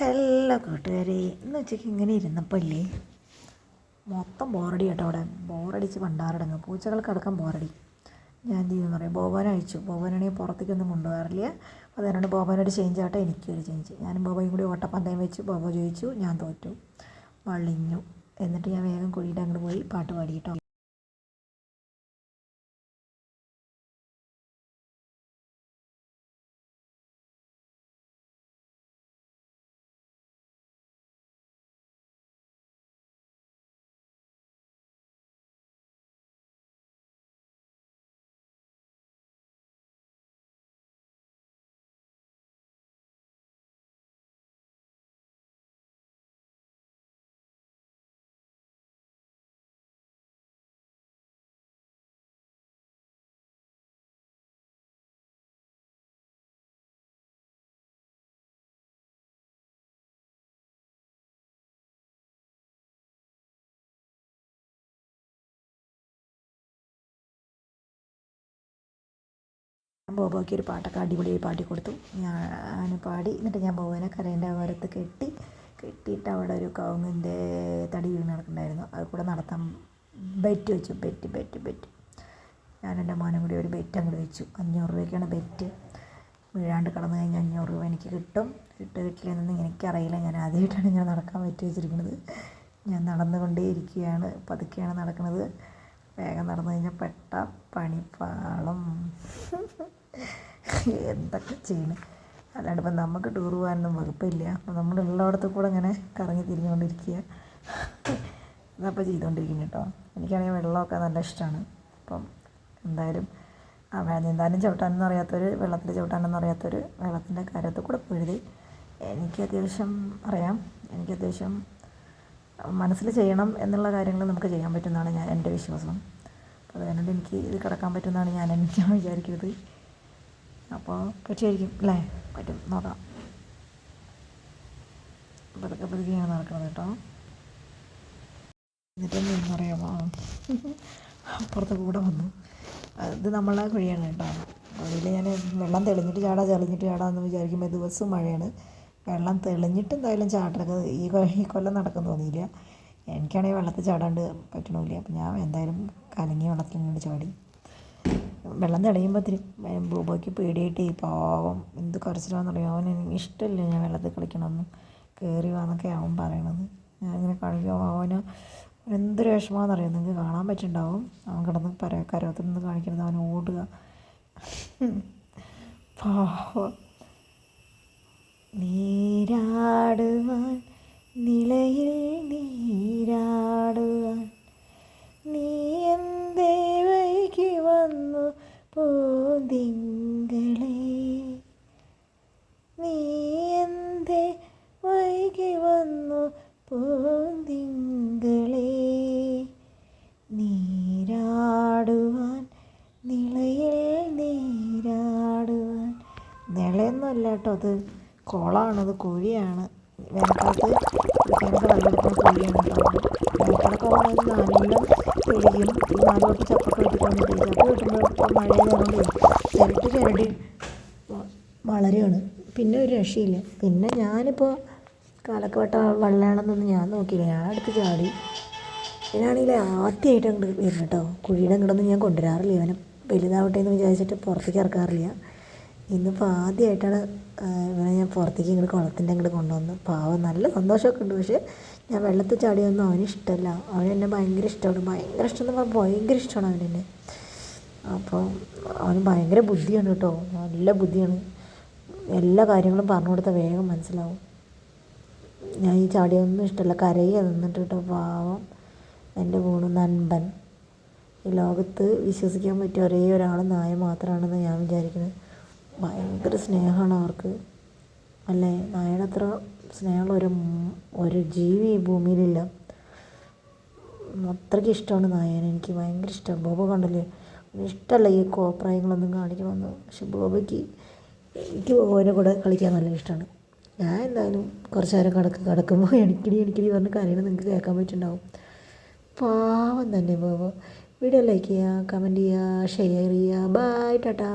Hello കൂട്ടുകാരെ. ഇന്ന് ഉച്ചയ്ക്ക് ഇങ്ങനെ ഇരുന്നപ്പോഴേ മൊത്തം ബോറടി കേട്ടോ അവിടെ. ബോറടിച്ച് പണ്ടാറടങ്ങ്. പൂച്ചകൾക്കടക്കം ബോറടി ഞാൻ എന്ത് ചെയ്യുമെന്ന് പറയാം. ബോബോനെ അഴിച്ചു. ബോബനാണെങ്കിൽ പുറത്തേക്കൊന്നും കൊണ്ടുപോകാറില്ല. അപ്പോൾ അതുകൊണ്ട് ബോബനോട് ചേഞ്ച് ആട്ടെ എനിക്കൊരു ചേഞ്ച് ഞാനും ബോബയും കൂടി ഓട്ടപ്പന്തയം വെച്ച്. ബോബ ചോദിച്ചു ഞാൻ തോറ്റു. വളിഞ്ഞു എന്നിട്ട് ഞാൻ വേഗം കുഴിയിട്ട് അങ്ങോട്ട് പോയി പാട്ട് പാടി കേട്ടോ ബോബോയ്ക്ക് ഒരു പാട്ടൊക്കെ അടിപൊളിയായി പാടി കൊടുത്തു. ഞാൻ പാടി എന്നിട്ട് ഞാൻ ബോബോനെ കരേന്റെ ഓരത്ത് കെട്ടി കെട്ടിയിട്ട് അവിടെ ഒരു കവുങ്ങിന്റെ തടി വീണ് കിടക്കുന്നുണ്ടായിരുന്നു അത് കൂടെ നടത്താൻ ബെറ്റ് വെച്ചു ബെറ്റ് ബെറ്റ് ബെറ്റ്. ഞാൻ എന്റെ മോനും കൂടി ഒരു ബെറ്റ് അങ്ങോട്ട് വെച്ചു. അഞ്ഞൂറ് രൂപയ്ക്കാണ് ബെറ്റ്. വീഴാണ്ട് കടന്നു കഴിഞ്ഞാൽ അഞ്ഞൂറ് രൂപ എനിക്ക് കിട്ടും. കിട്ടുക കിട്ടില്ലെന്നൊന്നും എനിക്കറിയില്ല ഞാൻ ആദ്യമായിട്ടാണ് ഞാൻ നടക്കാൻ ബെറ്റ് വെച്ചിരിക്കുന്നത്. ഞാൻ നടന്നുകൊണ്ടേ ഇരിക്കുകയാണ്. പതുക്കെയാണ് നടക്കുന്നത്. വേഗം നടന്നു കഴിഞ്ഞാൽ പെട്ട പണിപ്പാളും. എന്തൊക്കെ ചെയ്യണം? അല്ലാണ്ട് ഇപ്പം നമുക്ക് ടൂർ പോകാനൊന്നും വകുപ്പില്ല. അപ്പം നമ്മളുള്ളിടത്ത് കൂടെ ഇങ്ങനെ കറങ്ങി തിരിഞ്ഞുകൊണ്ടിരിക്കുക. അതപ്പോൾ ചെയ്തുകൊണ്ടിരിക്കുന്നു കേട്ടോ. എനിക്കാണെങ്കിൽ വെള്ളമൊക്കെ നല്ല ഇഷ്ടമാണ്. അപ്പം എന്തായാലും നീന്താനും ചവിട്ടാനൊന്നും അറിയാത്തവർ വെള്ളത്തിൽ ചവിട്ടാനൊന്നും അറിയാത്തവർ വെള്ളത്തിന്റെ കരത്ത് കൂടെ പോയത് എനിക്ക് അത്യാവശ്യം അറിയാം. എനിക്ക് അത്യാവശ്യം മനസ്സിൽ ചെയ്യണം എന്നുള്ള കാര്യങ്ങൾ നമുക്ക് ചെയ്യാൻ പറ്റുന്നതാണ് ഞാൻ എന്റെ വിശ്വാസം. അപ്പോൾ അതുകൊണ്ട് എനിക്ക് ഇത് കിടക്കാൻ പറ്റുമെന്നാണ് ഞാൻ എനിക്ക് വിചാരിക്കുന്നത് അപ്പോൾ പറ്റുമായിരിക്കും അല്ലേ പറ്റും. നോക്കാം. പതുക്കെ പതുക്കെയാണ് നടക്കുന്നത് കേട്ടോ. എന്നിട്ട് എന്താ പറയാമോ അപ്പുറത്ത് കൂടെ വന്നു. ഇത് നമ്മളെ കുഴിയാണ് കേട്ടോ. കുഴിയിൽ ഞാൻ വെള്ളം തെളിഞ്ഞിട്ട് ചാടാ തെളിഞ്ഞിട്ട് ചാടാന്ന് വിചാരിക്കുമ്പോൾ ദിവസവും മഴയാണ്. വെള്ളം തെളിഞ്ഞിട്ട് എന്തായാലും ചാട്ടൊക്കെ ഈ ഈ കൊല്ലം നടക്കാൻ തോന്നിയില്ല. എനിക്കാണെങ്കിൽ വെള്ളത്തിൽ ചാടാണ്ട് പറ്റണില്ല. അപ്പം ഞാൻ എന്തായാലും കലങ്ങിയ വെള്ളത്തിൽ ഇങ്ങോട്ട് ചാടി. വെള്ളം തെളിയുമ്പോൾ ഇത്തിരി ബൂബോയ്ക്ക് പേടിയായിട്ട് ഈ പാവം എന്ത് കരച്ചിലാണെന്നറിയാം? എനിക്ക് ഇഷ്ടമില്ല ഞാൻ വെള്ളത്തിൽ കളിക്കണമെന്ന്. കയറി വാന്നൊക്കെ അവൻ പറയണത്. ഞാൻ ഇങ്ങനെ കളിക്കുമ്പോൾ അവന് എന്തൊരു വിഷമമാണെന്നറിയാം? നിങ്ങൾക്ക് കാണാൻ പറ്റുന്നുണ്ടാവും അവൻ കിടന്ന് പര കരത്തിൽ നിന്ന് കാണിക്കുന്നത് അവൻ ഓടുക. പാവം. നീരാടുവാൻ നിലയിൽ നീരാടുവാൻ നീ പോതിങ്കളേ നീ എന്തേ വൈകി വന്നു പോതിങ്കളേ നീരാടുവാൻ നിളയിൽ നീരാടുവാൻ. നിളയൊന്നുമല്ല കേട്ടോ അത്. കുളമാണത് കുഴിയാണ്. വേനൽക്കാലത്ത് കുടിക്കാനൊക്കെ വെള്ളം എടുക്കുന്ന കുഴിയാണ് കേട്ടോ. വേനൽക്കാലൊക്കെ ആകുമ്പോൾ നാലെല്ലാം തെളിയും ഈ നാല് തൊട്ട് ചപ്പൊക്കെ വെട്ടിക്കൊണ്ട് ചപ്പ് വെട്ടുമ്പോൾ ഇപ്പോൾ മഴ വളരുകയാണ് പിന്നെ ഒരു രക്ഷയില്ല. പിന്നെ ഞാനിപ്പോൾ കാലക്കവട്ട വെള്ളയാണെന്നൊന്നും ഞാൻ നോക്കിയില്ല. ഞാൻ എടുത്ത് ചാടി. ഇവനാണെങ്കിൽ ആദ്യമായിട്ട് അങ്ങോട്ട് വരുന്നത് കേട്ടോ കുഴിയുടെ അങ്ങോട്ടൊന്നും ഞാൻ കൊണ്ടുവരാറില്ല. ഇവനെ വലുതാവട്ടെ എന്ന് വിചാരിച്ചിട്ട് പുറത്തേക്ക് ഇറക്കാറില്ല. ഇന്നിപ്പോൾ ആദ്യമായിട്ടാണ് ഇവനെ ഞാൻ പുറത്തേക്ക് ഇങ്ങോട്ട് കുളത്തിന്റെ അങ്ങോട്ട് കൊണ്ടുവന്നു. പാവം നല്ല സന്തോഷമൊക്കെ ഉണ്ട്. പക്ഷേ ഞാൻ വെള്ളത്തിൽ ചാടിയൊന്നും അവന് ഇഷ്ടമല്ല. അവൻ എന്നെ ഭയങ്കര ഇഷ്ടമാണ്. ഭയങ്കര ഇഷ്ടം എന്ന് പറഞ്ഞാൽ ഭയങ്കര ഇഷ്ടമാണ് അവനെന്നെ അപ്പോൾ അവന് ഭയങ്കര ബുദ്ധിയാണ് കേട്ടോ. നല്ല ബുദ്ധിയാണ്. എല്ലാ കാര്യങ്ങളും പറഞ്ഞു കൊടുത്താൽ വേഗം മനസ്സിലാവും. ഞാൻ ഈ ചാടിയൊന്നും ഇഷ്ടമല്ല കരയുക നിന്നിട്ട് കേട്ടോ. പാവം എന്റെ മൂന്ന് നൻപൻ. ഈ ലോകത്ത് വിശ്വസിക്കാൻ പറ്റിയ ഒരേ ഒരാൾ നായ മാത്രമാണെന്ന് ഞാൻ വിചാരിക്കുന്നത്. ഭയങ്കര സ്നേഹമാണ് അവർക്ക്. അല്ലേ? നായയുടെ അത്ര സ്നേഹമുള്ള ഒരു ഒരു ജീവി ഈ ഭൂമിയിലില്ല. അത്രയ്ക്ക് ഇഷ്ടമാണ് നായേനെ. എനിക്ക് ഭയങ്കര ഇഷ്ടമാണ് ബോബ കണ്ടല്ലേ? ഇഷ്ടമല്ല ഈ കോപ്രായങ്ങളൊന്നും കാണിക്കണമെന്ന് പക്ഷെ ബോബയ്ക്ക് എനിക്ക് ഓനെ കൂടെ കളിക്കാൻ നല്ല ഇഷ്ടമാണ് ഞാൻ എന്തായാലും കുറച്ച് നേരം കിടക്ക് കിടക്കുമ്പോൾ എനിക്കിടി എനിക്കിടി പറഞ്ഞ കരയണം നിങ്ങൾക്ക് കേൾക്കാൻ പറ്റുന്നുണ്ടാവും പാവം തന്നെ ബോബോ വീഡിയോ ലൈക്ക് ചെയ്യുക കമന്റ് ചെയ്യുക ഷെയർ ചെയ്യുക ബൈ ടാറ്റാ.